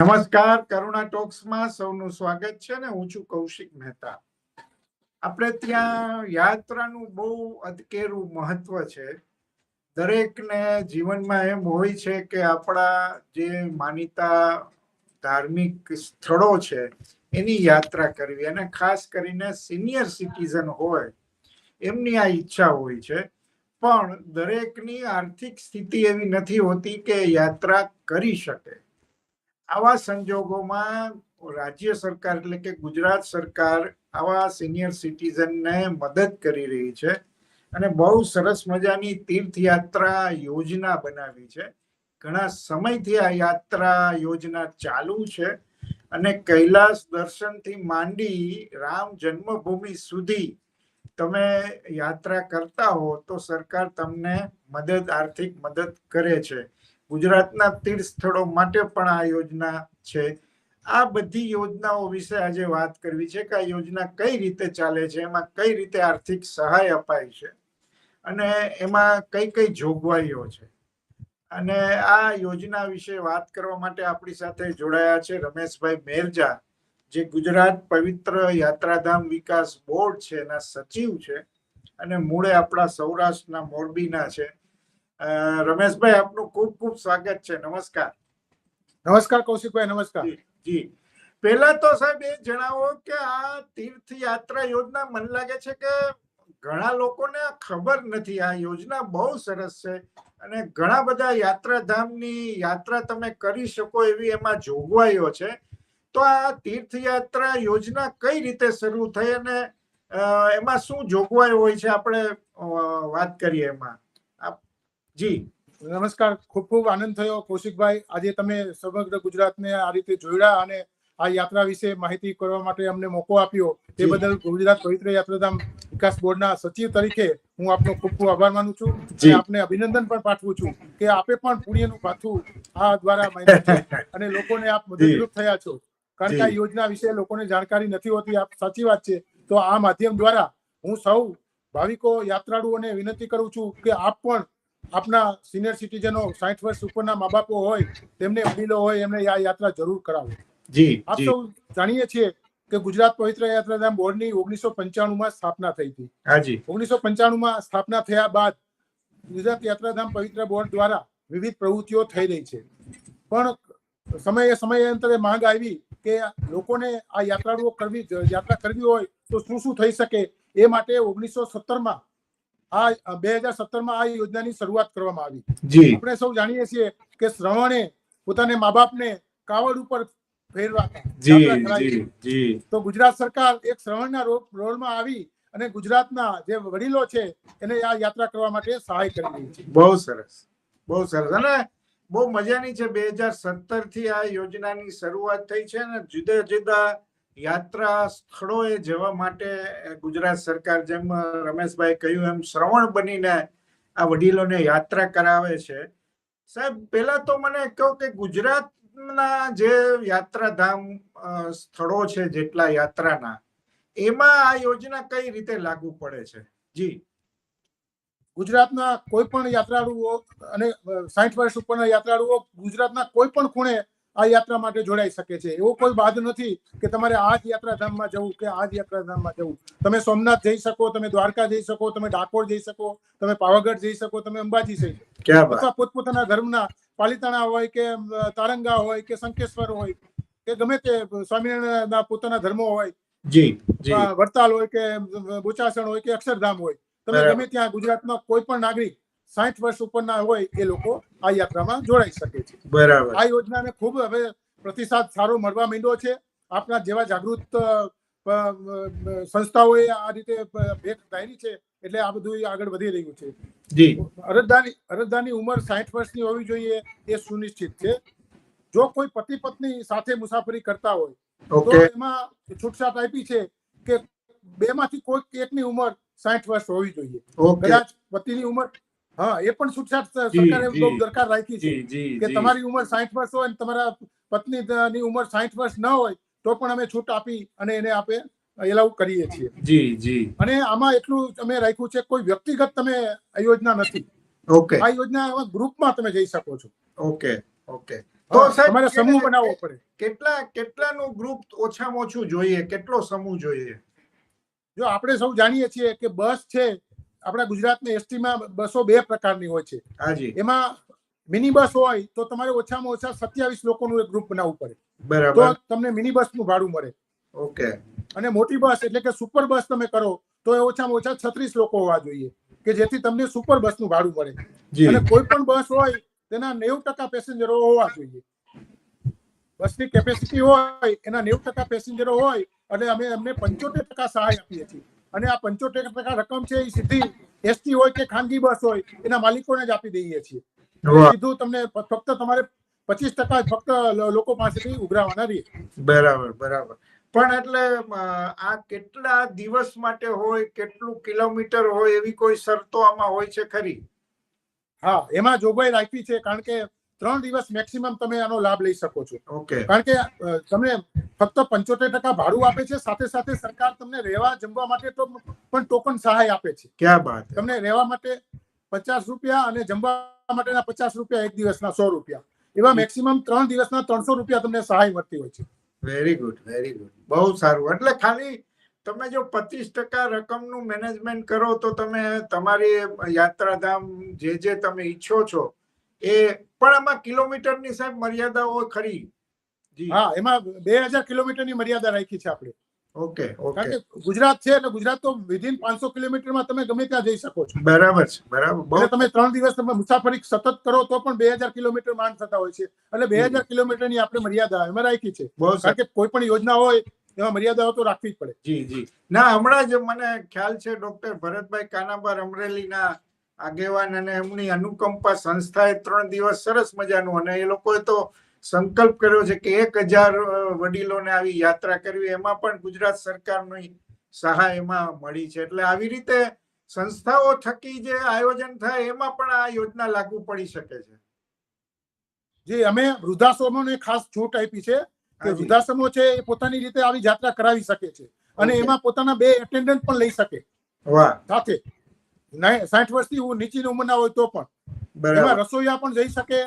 નમસ્કાર, કરુણા ટોક્સમાં સૌનું સ્વાગત છે ને હું છું કૌશિક મહેતા. આપણે ત્યાં યાત્રાનું બહુ અધકેરું મહત્વ છે. દરેકને જીવનમાં એમ હોય છે કે આપણા જે માનીતા ધાર્મિક સ્થળો છે, એની યાત્રા કરવી. અને ખાસ કરીને સિનિયર સિટીઝન હોય, એમની આ ઈચ્છા હોય છે. પણ દરેકની આર્થિક સ્થિતિ એવી નથી હોતી કે યાત્રા કરી શકે. આવા સંજોગોમાં રાજ્ય સરકાર એટલે કે ગુજરાત સરકાર આવા સિનિયર સિટીઝનને મદદ કરી રહી છે અને બહુ સરસ મજાની તીર્થયાત્રા યોજના બનાવી છે. ઘણા સમયથી આ યાત્રા યોજના ચાલુ છે અને કૈલાસ દર્શનથી માંડી રામ જન્મભૂમિ સુધી તમે યાત્રા કરતા હો તો સરકાર તમને મદદ, આર્થિક મદદ કરે છે. ગુજરાતના તીર્થ સ્થળો માટે પણ આ યોજના છે. આ બધી યોજનાઓ વિશે આજે વાત કરવી છે કે આ યોજના કઈ રીતે ચાલે છે, એમાં કઈ રીતે આર્થિક સહાય અપાય છે અને એમાં કઈ કઈ જોગવાઈઓ છે. અને આ યોજના વિશે વાત કરવા માટે આપણી સાથે જોડાયા છે રમેશભાઈ મેરજા, જે ગુજરાત પવિત્ર યાત્રાધામ વિકાસ બોર્ડ છે, એના સચિવ છે અને મૂળે આપણા સૌરાષ્ટ્રના મોરબીના છે. રમેશભાઈ આપનું ખૂબ ખૂબ સ્વાગત છે. નમસ્કાર. નમસ્કાર કૌશિકભાઈ નમસ્કાર. જી, પહેલા તો સાહેબ એ જણાવો કે આ તીર્થ યાત્રા યોજના મને લાગે છે કે ઘણા લોકોને ખબર નથી. આ યોજના બહુ સરસ છે અને ઘણા બધા યાત્રાધામની યાત્રા તમે કરી શકો એવી એમાં જોગવાઈઓ છે. તો આ તીર્થયાત્રા યોજના કઈ રીતે શરૂ થઈ અને એમાં શું જોગવાઈ હોય છે? આપણે વાત કરીએ એમાં. જી. નમસ્કાર. ખૂબ ખૂબ આનંદ થયો. કૌશિકભાઈ આજે તમે સમગ્ર ગુજરાતને આ રીતે જોડ્યા અને આ યાત્રા વિશે માહિતી કરવા માટે અમને મોકો આપ્યો. તે બદલ ગુજરાત પવિત્ર યાત્રાધામ વિકાસ બોર્ડના સચિવ તરીકે હું આપનો ખૂબ ખૂબ આભાર માનું છું અને આપને અભિનંદન પણ પાઠવું છું કે આપે પણ પુણ્યનું પાથું આ દ્વારા અને લોકોને આપ મદદરૂપ થયા છો. કારણ કે આ યોજના વિશે લોકોને જાણકારી નથી હોતી આપ સાચી વાત છે. તો આ માધ્યમ દ્વારા હું સૌ ભાવિકો યાત્રાળુઓને વિનંતી કરું છું કે આપ પણ આપના સિનિયર સિટીઝનો સાઠ વર્ષ ઉપરના મા બાપો હોય તેમને વડીલો હોય એમને આ યાત્રા જરૂર કરાવો. જી આપ સૌ જાણીએ છીએ કે ગુજરાત પવિત્ર યાત્રાધામ બોર્ડની ઓગણીસો પંચાણુંમાં સ્થાપના થઈ હતી. હાજી ઓગણીસો પંચાણુંમાં સ્થાપના થયા બાદ ગુજરાત યાત્રાધામ પવિત્ર બોર્ડ દ્વારા વિવિધ પ્રવૃત્તિઓ થઈ રહી છે. પણ સમયે સમયાંતરે માંગ આવી કે લોકોને આ યાત્રાળુઓ કરવી યાત્રા કરવી હોય તો શું શું થઈ શકે એ માટે ઓગણીસો સત્તરમાં આ બે હજાર સત્તરમાં આ યોજનાની શરૂઆત કરવામાં આવી. આપણે સૌ જાણીએ છીએ કે શ્રવણે પોતાને મા બાપને કાવડ ઉપર ફેરવા તો ગુજરાત સરકાર એક શ્રવણના રોલમાં આવી અને ગુજરાતના જે વડીલો છે એને આ યાત્રા કરવા માટે સહાય કરી રહી છે. બહુ સરસ. બહુ સરસ. અને બહુ મજાની છે બે હજાર સત્તરથી આ યોજનાની શરૂઆત થઈ છે અને જુદા જુદા યાત્રા સ્થળોએ જવા માટે ગુજરાત સરકાર જેમ રમેશભાઈ કહ્યું એમ શ્રવણ બનીને આ વડીલોને યાત્રા કરાવે છે. સાહેબ, પહેલા તો મને કહો કે ગુજરાતના જે યાત્રાધામ સ્થળો છે જેટલા યાત્રાના, એમાં આ યોજના કઈ રીતે લાગુ પડે છે? જી. ગુજરાતના કોઈ પણ યાત્રાળુઓ અને સાઠ વર્ષ ઉપરના યાત્રાળુઓ ગુજરાતના કોઈ પણ ખૂણે આ યાત્રા માટે જોડાઈ શકે છે. એવો કોઈ બાદ નથી કે તમારે આ જ યાત્રાધામમાં જવું કે આ જ યાત્રાધામમાં જવું. તમે સોમનાથ જઈ શકો તમે દ્વારકા જઈ શકો તમે ડાકોર જઈ શકો તમે પાવાગઢ જઈ શકો તમે અંબાજી જઈ શકો. અથવા પોતપોતાના ધર્મના પાલિતાણા હોય કે તારંગા હોય કે શંકેશ્વર હોય કે ગમે તે સ્વામિનારાયણના પોતાના ધર્મો હોય. જી વડતાલ હોય કે બોચાસણ હોય કે અક્ષરધામ હોય. તમે ગમે ત્યાં ગુજરાતમાં કોઈ પણ નાગરિક સાઠ વર્ષ ઉપરના હોય એ લોકો આ યાત્રામાં જોડાઈ શકે છે. બરાબર. આ યોજનાને ખૂબ હવે પ્રતિસાદ સારો મળવા માંડ્યો છે. આપના જેવા જાગૃત સંસ્થાઓએ આ રીતે ભેટ ધારી છે એટલે આ બધું આગળ વધી રહ્યું છે. જી. અરજદારની અરજદારની ઉંમર સાઠ વર્ષની હોવી જોઈએ એ સુનિશ્ચિત છે. જો કોઈ પતિ પત્ની સાથે મુસાફરી કરતા હોય તો એમાં છૂટછાટ આપી છે કે બે માંથી કોઈ એકની ઉંમર સાઠ વર્ષ હોવી જોઈએ. કદાચ પતિની ઉંમર હા એ પણ છૂટછાટ સરકારે બહુ દરકાર રાખી છે કે તમારી ઉંમર સાઠ વર્ષ હોય અને તમારા પત્નીની ઉંમર સાઠ વર્ષ ન હોય તો પણ અમે છૂટ આપી અને એને આપે એલાઉ કરીએ છીએ. જી જી. અને આમાં એટલું અમે રાખ્યું છે કોઈ વ્યક્તિગત તમે આ યોજના નથી. ઓકે. આ યોજના ગ્રુપમાં તમે જઈ શકો છો. Okay okay. તો તમારે સમૂહ બનાવવો પડે. કેટલા કેટલાનું ગ્રુપ ઓછામાં ઓછું જોઈએ? કેટલો સમૂહ જોઈએ? જો આપણે સૌ જાણીએ છીએ કે બસ છે આપણા ગુજરાતની એસટીમાં બસો બે પ્રકારની હોય છે. એમાં મિની બસ હોય તો તમારે ઓછામાં ઓછા સત્યાવીસ લોકોનું એક ગ્રુપ બનાવવું પડે. તો તમને મિની બસનું ભાડું મળે. ઓકે. અને મોટી બસ એટલે કે સુપર બસ તમે કરો તો એ ઓછામાં ઓછા છત્રીસ લોકો હોવા જોઈએ કે જેથી તમને સુપર બસનું ભાડું મળે. અને કોઈ પણ બસ હોય તેના નેવું ટકા પેસેન્જરો હોવા જોઈએ. બસની કેપેસિટી હોય એના નેવું ટકા પેસેન્જરો હોય અને અમે એમને પંચોતેર ટકા સહાય આપીએ છીએ. અને આ પંચોતેર ટકા રકમ છે એ સીધી એસટી હોય કે ખાનગી બસ હોય એના માલિકોને જ આપી દઈએ છીએ. સીધું તમને ફક્ત તમારે પચીસ ટકા ફક્ત લોકો પાસેથી ઉઘરાવાના રહીએ બરાબર બરાબર. પણ એટલે આ કેટલા દિવસ માટે હોય કેટલું કિલોમીટર હોય એવી કોઈ શરતો આમાં હોય છે ખરી? હા એમાં જોગવાઈ રાખી છે કારણ કે ત્રણ દિવસ મેક્સિમમ તમે આનો લાભ લઈ શકો છો. ઓકે. કારણ કે તમને ફક્ત પંચોતેર ટકા ભાડું આપે છે સાથે સાથે સરકાર તમને રહેવા જમવા માટે તો પણ ટોકન સહાય આપે છે. ક્યાં બાદ તમને રહેવા માટે પચાસ રૂપિયા અને જમવા માટેના પચાસ રૂપિયા એક દિવસના સો રૂપિયા. એવા મેક્સિમમ ત્રણ દિવસના ત્રણસો રૂપિયા તમને સહાય મળતી હોય છે. વેરી ગુડ વેરી ગુડ બહુ સારું. એટલે ખાલી તમે જો પચીસ ટકા રકમનું મેનેજમેન્ટ કરો તો તમે તમારી યાત્રાધામ જે જે તમે ઈચ્છો છો એ પણ આમાં કિલોમીટરની સાહેબ મર્યાદાઓ ખરી. હા એમાં બે હજાર કિલોમીટરની મર્યાદા રાખી છે આપણે. Okay okay. કારણ કે ગુજરાત છે એટલે ગુજરાત તો વિધિન પાંચસો કિલોમીટરમાં તમે ગમે ત્યાં જઈ શકો છો. બરાબર છે બરાબર. તમે ત્રણ દિવસ તમે મુસાફરી સતત કરો તો પણ બે હજાર કિલોમીટર માંડ થતા હોય છે. એટલે બે હજાર કિલોમીટરની આપણે મર્યાદા એમાં રાખી છે. કારણ કે કોઈ પણ યોજના હોય એમાં મર્યાદાઓ તો રાખવી જ પડે. જી જી. ના હમણાં જ મને ખ્યાલ છે ડોક્ટર ભરતભાઈ કાનાબાર અમરેલીના આગેવાન અને એમની અનુકંપા સંસ્થાએ ત્રણ દિવસ સરસ મજાનું અને એ લોકોએ તો સંકલ્પ કર્યો છે કે એક હજાર વડીલોને આવી યાત્રા કરવી. એમાં પણ ગુજરાત સરકારની સહાય એમાં મળી છે. એટલે આવી રીતે સંસ્થાઓ થકી જે આયોજન થાય એમાં પણ આ યોજના લાગુ પડી શકે છે. જે અમે વૃદ્ધાશ્રમોને ખાસ છૂટ આપી છે કે વૃદ્ધાશ્રમો છે એ પોતાની રીતે આવી યાત્રા કરાવી શકે છે. અને એમાં પોતાના બે એટેન્ડન્ટ પણ લઈ શકે. વાહ. સાથે. સાઠ વર્ષથી હું નીચીની ઉંમરના હોય તો પણ. બરાબર. એમાં રસોઈયા પણ જઈ શકે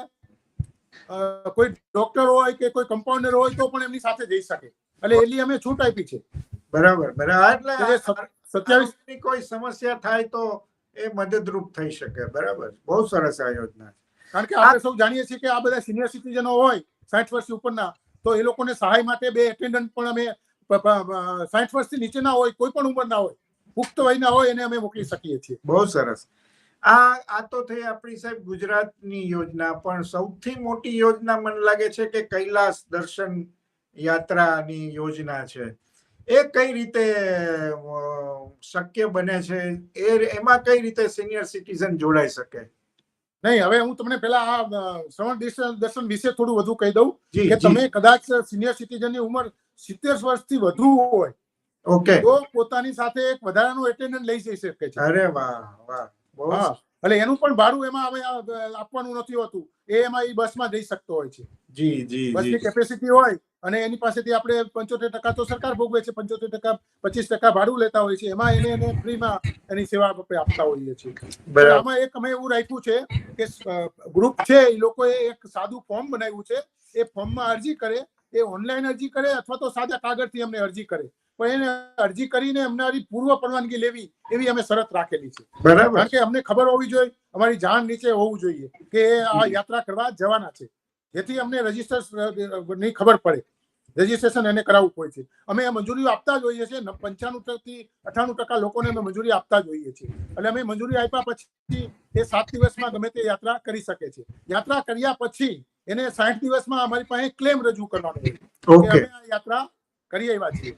કોઈ ડોક્ટર હોય કે કોઈ કમ્પાઉન્ડર હોય તો પણ એમની સાથે જઈ શકે. એટલે એટલી અમે છૂટ આપી છે. બરાબર બરાબર. એટલે સત્યાવીસની કોઈ સમસ્યા થાય તો એ મદદરૂપ થઈ શકે. બરાબર. બહુ સરસ આ યોજના કારણ કે આપણે સૌ જાણીએ છીએ કે આ બધા સિનિયર સિટીઝનો હોય સાઠ વર્ષ ઉપરના તો એ લોકોને સહાય માટે બે એટેન્ડન્ટ પણ અમે સાઠ વર્ષથી નીચેના હોય કોઈ પણ ઉંમરના હોય પુખ્ત વયના હોય એને અમે મોકલી શકીએ છીએ. બહુ સરસ. આ આ તો થઈ આપણી સાહેબ ગુજરાતની યોજના પણ સૌથી મોટી યોજના મને લાગે છે કે કૈલાસ દર્શન યાત્રાની યોજના છે. એ કઈ રીતે શક્ય બને છે? એ એમાં કઈ રીતે સિનિયર સિટીઝન જોડાઈ શકે? નહીં હવે હું તમને પેલા આ શ્રવણ દર્શન દર્શન વિશે થોડું વધુ કહી દઉં કે તમે કદાચ સિનિયર સિટીઝનની ઉંમર સિત્તેર વર્ષથી વધુ હોય ઓકે તો પોતાની સાથે એક વધારાનું એટેન્ડન્ટ લઈ જઈ શકે છે. અરે વાહ વાહ બહુ એટલે એનું પણ ભાડું એમાં હવે આપવાનું નથી હોતું. એ એમાં એ બસમાં જઈ શકતો હોય છે. જી જી બસની કેપેસિટી હોય અને એની પાસેથી આપણે પંચોતેર ટકા તો સરકાર ભોગવે છે પંચોતેર ટકા પચીસ ટકા ભાડું લેતા હોય છે. એમાં એને એને ફ્રીમાં એની સેવા આપણે આપતા હોઈએ છીએ. આમાં એક અમે એવું રાખ્યું છે કે ગ્રુપ છે એ લોકોએ એક સાદું ફોર્મ બનાવ્યું છે. એ ફોર્મમાં અરજી કરે એ ઓનલાઈન અરજી કરે અથવા તો સાદા કાગળથી અમને અરજી કરે. પણ એને અરજી કરીને અમારી પૂર્વ પરવાનગી લેવી એવી અમે શરત રાખેલી છે. બરાબર. કારણ કે અમને ખબર હોવી જોઈએ અમારી જાણ નીચે હોવું જોઈએ કે આ યાત્રા કરવા જવાના છે. જેથી અમને રજિસ્ટરની ખબર પડે. રજીસ્ટ્રેશન એને કરાવવું હોય છે. અમે મંજૂરી આપતા જ હોઈએ છીએ. પંચાણું થી અઠાણું ટકા લોકોને અમે મંજૂરી આપતા જ હોઈએ છીએ. એટલે અમે મંજૂરી આપ્યા પછી એ સાત દિવસમાં ગમે તે યાત્રા કરી શકે છે. યાત્રા કર્યા પછી એને સાઠ દિવસમાં અમારી પાસે ક્લેમ રજૂ કરવાનો હોય. આ યાત્રા કરી આવ્યા છીએ.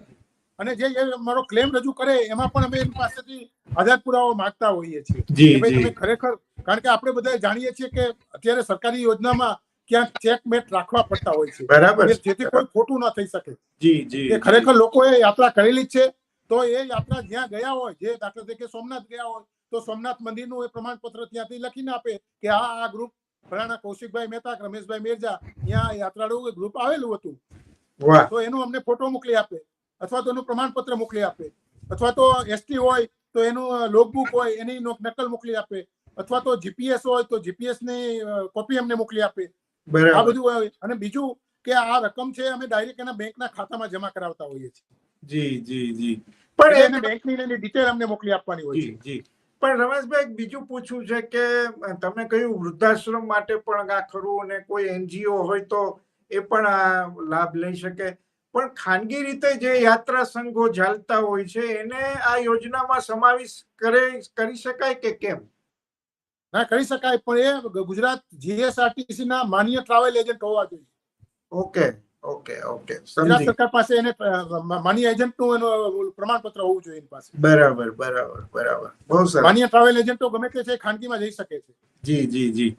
અને જે મારો ક્લેમ રજૂ કરે એમાં પણ અમે એની પાસેથી આધાર પુરાવો માંગતા હોઈએ છીએ. ભાઈ તમે ખરેખર કારણ કે આપણે બધા જાણીએ છીએ કે અત્યારે સરકારી યોજનામાં ક્યાંક ચેકમેટ રાખવા પડતા હોય છે. બરાબર. જેથી કોઈ ખોટું ના થઈ શકે. જી જી ખરેખર લોકોએ યાત્રા કરેલી છે તો એ યાત્રા જ્યાં ગયા હોય જે દાખલા તરીકે સોમનાથ ગયા હોય તો સોમનાથ મંદિરનું એ પ્રમાણપત્ર ત્યાંથી લખીને આપે કે આ આ ગ્રુપ ફલાણા કૌશિકભાઈ મહેતા રમેશભાઈ મેરજા ત્યાં યાત્રાળુ ગ્રુપ આવેલું હતું. તો એનું અમને ફોટો મોકલી આપે. અથવા તો એનું પ્રમાણપત્ર મોકલી આપે. અથવા તો એસટી હોય તો એનું લોગબુક હોય એની નકલ મોકલી આપે. અથવા તો જીપીએસ હોય તો જીપીએસની કોપી અમને મોકલી આપે. આ બધું. અને બીજું કે આ રકમ છે અમે ડાયરેક્ટ એના બેંકના ખાતામાં જમા કરાવતા હોઈએ છીએ. જી જી જી. પણ એને બેંકની એની ડિટેલ અમને મોકલી આપવાની હોય છે. જી. પણ રમેશભાઈ બીજું પૂછવું છે કે તમે કહ્યું વૃદ્ધાશ્રમ માટે પણ આ ખરું? અને કોઈ એનજીઓ હોય તો એ પણ લાભ લઈ શકે? પણ ખાનગી રીતે જે યાત્રા સંઘો ચાલતા હોય છે એને આ યોજનામાં સમાવેશ કરે કરી શકાય કે કેમ? ના કરી શકાય પણ એ ગુજરાત જીએસઆરટીસી ના માન્ય ટ્રાવેલ એજન્ટ હોવા જોઈએ. ઓકે ઓકે ઓકે ગુજરાત સરકાર પાસે એને માન્ય એજન્ટનું એનું પ્રમાણપત્ર હોવું જોઈએ એની પાસે. બરાબર બરાબર બરાબર. બહુ સરસ. માન્ય ટ્રાવેલ એજન્ટો ગમે તે છે ખાનગીમાં જઈ શકે છે. જી જી જી.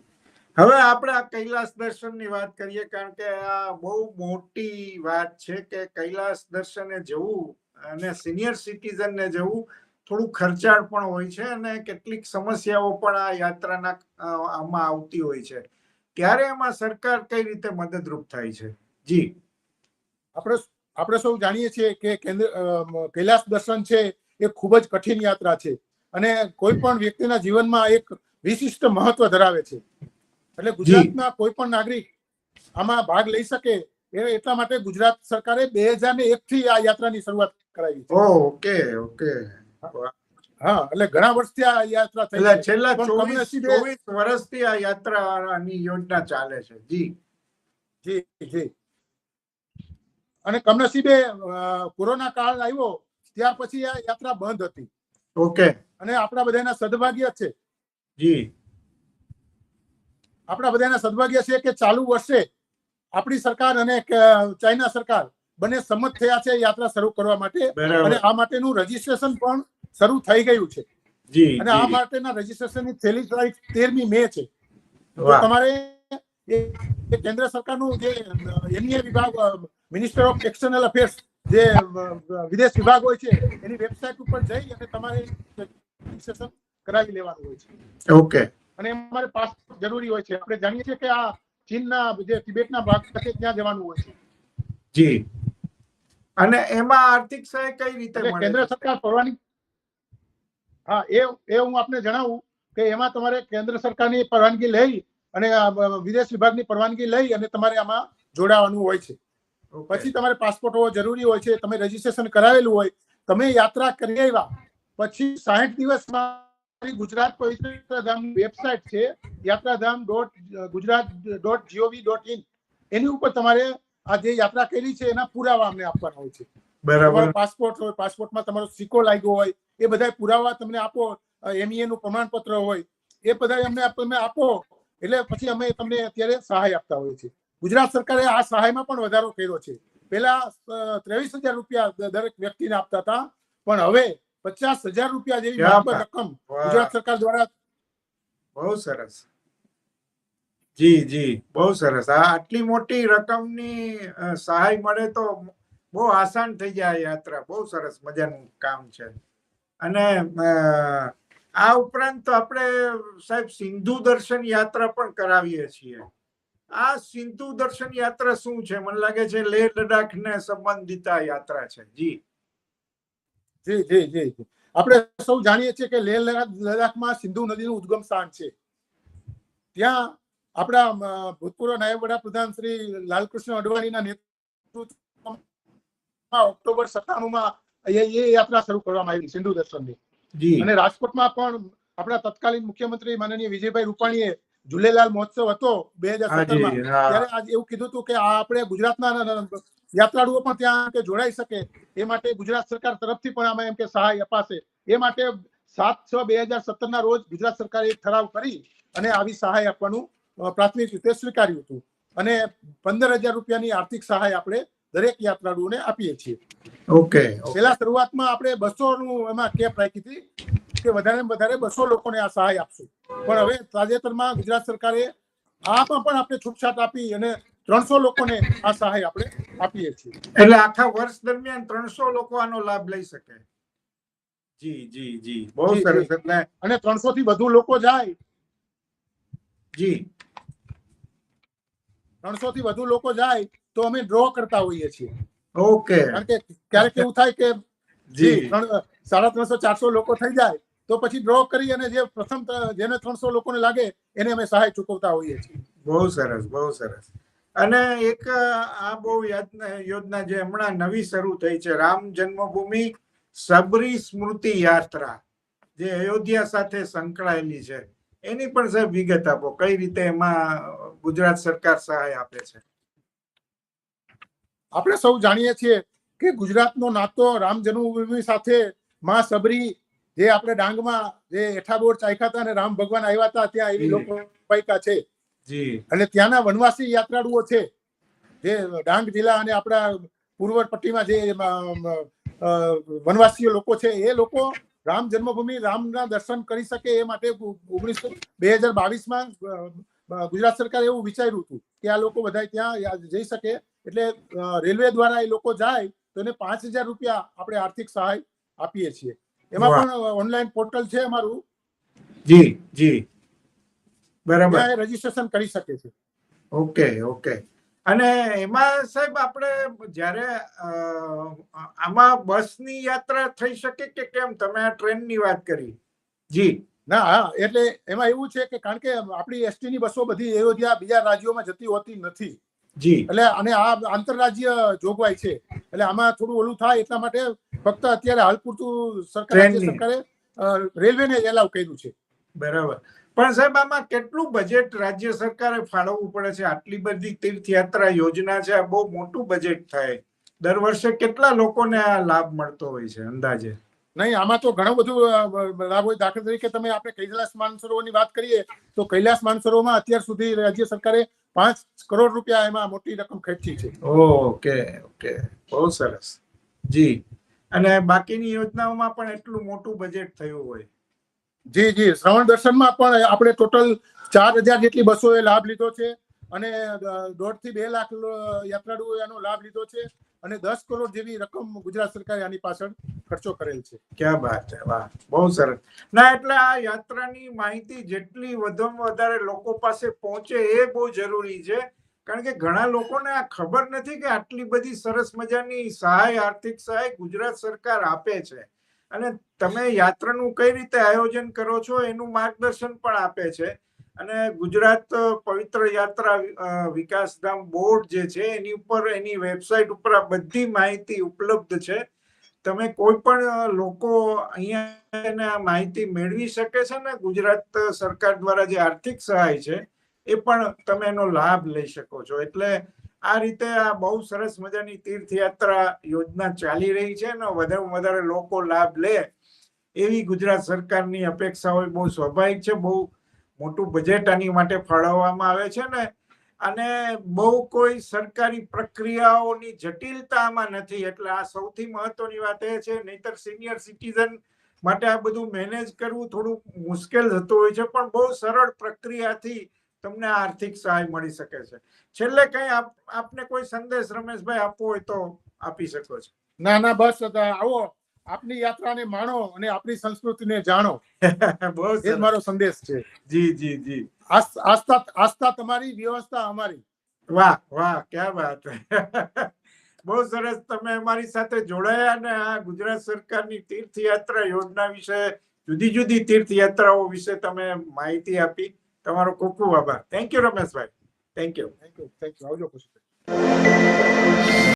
હવે આપણે આ કૈલાસ દર્શનની વાત કરીએ, કારણ કે આ બહુ મોટી વાત છે કે કૈલાસ દર્શને જવું અને સિનિયર સિટીઝનને જવું થોડું ખર્ચાળ પણ હોય છે અને કેટલીક સમસ્યાઓ પણ આ યાત્રાના આમાં આવતી હોય છે. ત્યારે એમાં સરકાર કઈ રીતે મદદરૂપ થાય છે? જી. આપણે આપણે સૌ જાણીએ છીએ કે કેન્દ્ર કૈલાસ દર્શન છે એ ખૂબ જ કઠિન યાત્રા છે અને કોઈ પણ વ્યક્તિના જીવનમાં એક વિશિષ્ટ મહત્વ ધરાવે છે. એટલે ગુજરાતના કોઈ પણ નાગરિક આમાં ભાગ લઈ શકે એ એટલા માટે ગુજરાત સરકારે બે હજાર ને એક થી આ યાત્રાની શરૂઆત કરાવી ઓકે ઓકે. હા. એટલે ઘણા વર્ષથી આ યાત્રા થઈ એટલે છેલ્લા ચોવીસ વર્ષથી આ યાત્રાની યોજના ચાલે છે. જી. જી જી. અને કમનસીબે કોરોના કાળ આવ્યો ત્યાર પછી આ યાત્રા બંધ હતી. ઓકે. અને આપણા બધાના સદભાગ્ય છે. જી. આપણા બધાના સદભાગ્ય છે કે ચાલુ વર્ષે આપણી સરકાર અને ચાઇના સરકાર બંને સંમત થયા છે યાત્રા શરૂ કરવા માટે. અને આ માટેનું રજીસ્ટ્રેશન પણ શરૂ થઈ ગયું છે. અને આ માટેના રજીસ્ટ્રેશનની છેલ્લી તારીખ તેરમી મે છે. તો તમારે કેન્દ્ર સરકારનું જે એમએ વિભાગ મિનિસ્ટર ઓફ એક્સટર્નલ અફેર્સ જે વિદેશ વિભાગ હોય છે એની વેબસાઇટ ઉપર જઈ અને તમારે રજીસ્ટ્રેશન કરાવી લેવાનું હોય છે. ઓકે. અને અમારે પાસપોર્ટ જરૂરી હોય છે. આપણે જાણીએ છીએ કે આ ચીનના જે તિબેટના ભાગ છે ત્યાં જવાનું હોય છે. જી. અને એમાં આર્થિક સહાય કઈ રીતે મળે? કેન્દ્ર સરકાર પરવાની હા એ એ હું આપને જણાવું કે એમાં તમારે કેન્દ્ર સરકારની પરવાનગી લઈ અને વિદેશ વિભાગની પરવાનગી લઈ અને તમારે આમાં જોડાવાનું હોય છે. પછી તમારે પાસપોર્ટ હોવો જરૂરી હોય છે. તમે રજીસ્ટ્રેશન કરાવેલું હોય તમે યાત્રા કરી આવ્યા પછી સાહીઠ દિવસમાં ગુજરાત પવિત્ર ધામ વેબસાઇટ છે Yatradham dot Gujarat dot gov dot in એની ઉપર તમારે આ જે યાત્રા કરી છે એના પુરાવા અમને આપવાના હોય છે. બરાબર. પાસપોર્ટ હોય પાસપોર્ટમાં તમારો સિક્કો લાગ્યો હોય એ બધા પુરાવા તમને આપો એમઈએ નું પ્રમાણપત્ર હોય એ બધા અમને તમે આપો એટલે પછી અમે તમને અત્યારે સહાય આપતા હોઈએ છીએ. ગુજરાત સરકારે આ સહાયમાં પણ વધારો કર્યો છે. પહેલા ત્રેવીસ હજાર રૂપિયા દરેક વ્યક્તિને આપતા હતા પણ હવે પચાસ હજાર રૂપિયા જેવી. રકમ ગુજરાત સરકાર દ્વારા બહુ સરસ. જી જી. બહુ સરસ. આ આટલી મોટી રકમની સહાય મળે તો બહુ આસાન થઈ જાય યાત્રા. બહુ સરસ મજાનું કામ છે. અને આ ઉપરાંત આપણે સાહેબ સિંધુ દર્શન યાત્રા પણ કરાવીએ છીએ. આ સિંધુ દર્શન યાત્રા શું છે? મને લાગે છે લેહ લડાખ ને સંબંધિત આ યાત્રા છે. જી. જી જી જી. આપણે સૌ જાણીએ છીએ કે લેહ લડાખ સિંધુ નદીનું ઉદ્ગમ સ્થાન છે. ત્યાં આપણા ભૂતપૂર્વ નાયબ વડાપ્રધાન શ્રી લાલકૃષ્ણ અડવાણીના નેતૃત્વમાં ઓક્ટોબર સત્તાણુંમાં એ એ યાત્રા શરૂ કરવામાં આવી સિંધુ દર્શનની. અને રાજકોટમાં પણ આપણા તત્કાલીન મુખ્યમંત્રી માનનીય વિજયભાઈ રૂપાણીએ ઝુલેલાલ મહોત્સવ હતો બે હજાર સત્તરમાં. ત્યારે આજે એવું કીધું હતું કે આ આપણે ગુજરાતના યાત્રાળુઓ પણ ત્યાં કે જોડાઈ શકે એ માટે ગુજરાત સરકાર તરફથી પણ આમાં એમ કે સહાય અપાશે. એ માટે સાત છ બે હજાર સત્તર ના રોજ ગુજરાત સરકારે એક ઠરાવ કરી અને આવી સહાય આપવાનું પ્રાથમિક રીતે સ્વીકાર્યું હતું. અને પંદર હજાર રૂપિયાની આર્થિક સહાય આપણે દરેક યાત્રાળુઓને આપીએ છીએ. ઓકે. ઓકે. પેલા શરૂઆતમાં આપણે બસો નું એમાં કેપ રાખી હતી કે વધારે ને વધારે બસો લોકોને આ સહાય આપશું. પણ હવે તાજેતરમાં ગુજરાત સરકારે આમાં પણ આપણે છૂટછાટ આપી અને ત્રણસો લોકોને આ સહાય આપણે આપીએ છીએ. એટલે આખા વર્ષ દરમિયાન ત્રણસો લોકો આનો લાભ લઈ શકે? જી જી જી. બહુ સરસ. એટલે અને ત્રણસો થી વધુ લોકો જાય. જી. ત્રણસો થી વધુ લોકો જાય તો અમે ડ્રો કરતા હોઈએ છીએ. ઓકે. કારણ કે ક્યારેક એવું થાય કે જી. જી ત્રણ- સાડા ત્રણસો ચારસો લોકો થઈ જાય તો પછી ડ્રો કરી અને જે પ્રથમ જેને ત્રણસો લોકોને લાગે એને અમે સહાય ચૂકવતા હોઈએ છીએ. બહુ સરસ બહુ સરસ. અને એક આ બહુ યોજના જે હમણાં નવી શરૂ થઈ છે રામ જન્મભૂમિ સબરી સ્મૃતિ યાત્રા જે અયોધ્યા સાથે સંકળાયેલી છે. એની પણ સાહેબ વિગત આપો કઈ રીતે એમાં ગુજરાત સરકાર સહાય આપે છે? આપણે સૌ જાણીએ છીએ કે ગુજરાતનો નાતો રામ જન્મભૂમિ સાથે માં સબરી જે આપણે ડાંગમાં જે એઠાબોર ચાખ્યા હતા અને રામ ભગવાન આવ્યા હતા ત્યાં એવી લોકો છે. અને ત્યાંના વનવાસી યાત્રાળુઓ છે જે ડાંગ જિલ્લા અને આપણા પૂર્વ પટ્ટીમાં જે વનવાસીઓ લોકો છે એ લોકો રામ જન્મભૂમિ રામના દર્શન કરી શકે એ માટે ઓગણીસો બે હજાર બાવીસમાં ગુજરાત સરકારે એવું વિચાર્યું હતું કે આ લોકો બધા ત્યાં જઈ શકે. એટલે રેલવે દ્વારા એ લોકો જાય તો એને પાંચ હજાર રૂપિયા આપણે આર્થિક સહાય આપીએ છીએ. એમાં પણ ઓનલાઈન પોર્ટલ છે અમારું? જી જી. બરાબર. રજીસ્ટ્રેશન કરી શકે છે. Okay okay. અને એમાં સાહેબ આપણે જ્યારે આમાં બસની યાત્રા થઈ શકે કે કેમ? તમે આ ટ્રેનની વાત કરી. જી. ના હા એટલે એમાં એવું છે કે કારણ કે આપણી એસટી ની બસો બધી અયોધ્યા બીજા રાજ્યોમાં જતી હોતી નથી. જી. એટલે અને આ આંતરરાજ્ય જોગવાઈ છે. એટલે આમાં થોડું ઓલું થાય એટલા માટે ફક્ત અત્યારે હાલ પૂરતું સરકાર સરકારે રેલવે રેલવેને એલાવ કર્યું છે. બરાબર. પણ સાહેબ આમાં કેટલું બજેટ રાજ્ય સરકારે ફાળવવું પડે છે? આટલી બધી તીર્થયાત્રા યોજના છે આ બહુ મોટું બજેટ થાય. દર વર્ષે કેટલા લોકોને આ લાભ મળતો હોય છે અંદાજે? નહીં આમાં તો ઘણું બધું લાભ હોય. દાખલા તરીકે તમે આપણે કૈલાસ માનસરોવરની વાત કરીએ તો કૈલાસ માનસરોવરમાં અત્યાર સુધી રાજ્ય સરકારે પાંચ કરોડ રૂપિયા એમાં મોટી રકમ ખર્ચી છે. Okay okay. બહુ સરસ. જી. અને બાકીની યોજનાઓમાં પણ એટલું મોટું બજેટ થયું હોય. જી જી. શ્રવણ દર્શનમાં પણ આપણે ટોટલ ચાર હજાર જેટલી બસોએ લાભ લીધો છે અને દોઢથી બે લાખ યાત્રાળુઓએ એનો લાભ લીધો છે અને દસ કરોડ જેવી રકમ ગુજરાત સરકારે આની પાછળ ખર્ચો કરેલ છે. ક્યાં વાત છે? વાહ, બહુ સરસ. ના, એટલે આ યાત્રાની માહિતી જેટલી વધુમાં વધારે લોકો પાસે પહોંચે એ બહુ જરૂરી છે. કારણ કે ઘણા લોકોને આ ખબર નથી કે આટલી બધી સરસ મજાની સહાય, આર્થિક સહાય ગુજરાત સરકાર આપે છે. અને તમે યાત્રાનું કઈ રીતે આયોજન કરો છો એનું માર્ગદર્શન પણ આપે છે. અને ગુજરાત પવિત્ર યાત્રા વિકાસધામ બોર્ડ જે છે, એની ઉપર, એની વેબસાઇટ ઉપર આ બધી માહિતી ઉપલબ્ધ છે. તમે કોઈ પણ લોકો અહીંયા માહિતી મેળવી શકે છે ને ગુજરાત સરકાર દ્વારા જે આર્થિક સહાય છે, એ પણ તમે એનો લાભ લઈ શકો છો. એટલે આ રીતે આ બહુ સરસ મજાની તીર્થયાત્રા યોજના ચાલી રહી છે અને વધારે વધારે લોકો લાભ લે એવી ગુજરાત સરકારની અપેક્ષા હોય બહુ સ્વાભાવિક છે. બહુ મોટું બજેટ આની માટે ફાળવવામાં આવે છે ને અને બહુ કોઈ સરકારી પ્રક્રિયાઓની જટિલતામાં નથી. એટલે આ સૌથી મહત્વની વાત એ છે, નહીતર સિનિયર સિટીઝન માટે આ બધું મેનેજ કરવું થોડું મુશ્કેલ થતું હોય છે. પણ બહુ સરળ પ્રક્રિયાથી તમને આર્થિક સહાય મળી શકે છે. છેલ્લે કઈ આપને કોઈ સંદેશ રમેશભાઈ આપવો હોય તો આપી શકો છો. ના ના બસ આવો. આપની યાત્રાને માણો અને આપની સંસ્કૃતિને જાણો. બહુ એ મારો સંદેશ છે. જી જી જી. આસ્થા આસ્થા તમારી વ્યવસ્થા અમારી. વાહ વાહ ક્યાં વાત. બહુ સરસ તમે અમારી સાથે જોડાયા અને આ ગુજરાત સરકારની તીર્થયાત્રા યોજના વિશે જુદી જુદી તીર્થયાત્રાઓ વિશે તમે માહિતી આપી. તમારો ખૂબ ખૂબ આભાર. Thank you Rameshbhai thank you thank you thank you આવજો ખુશી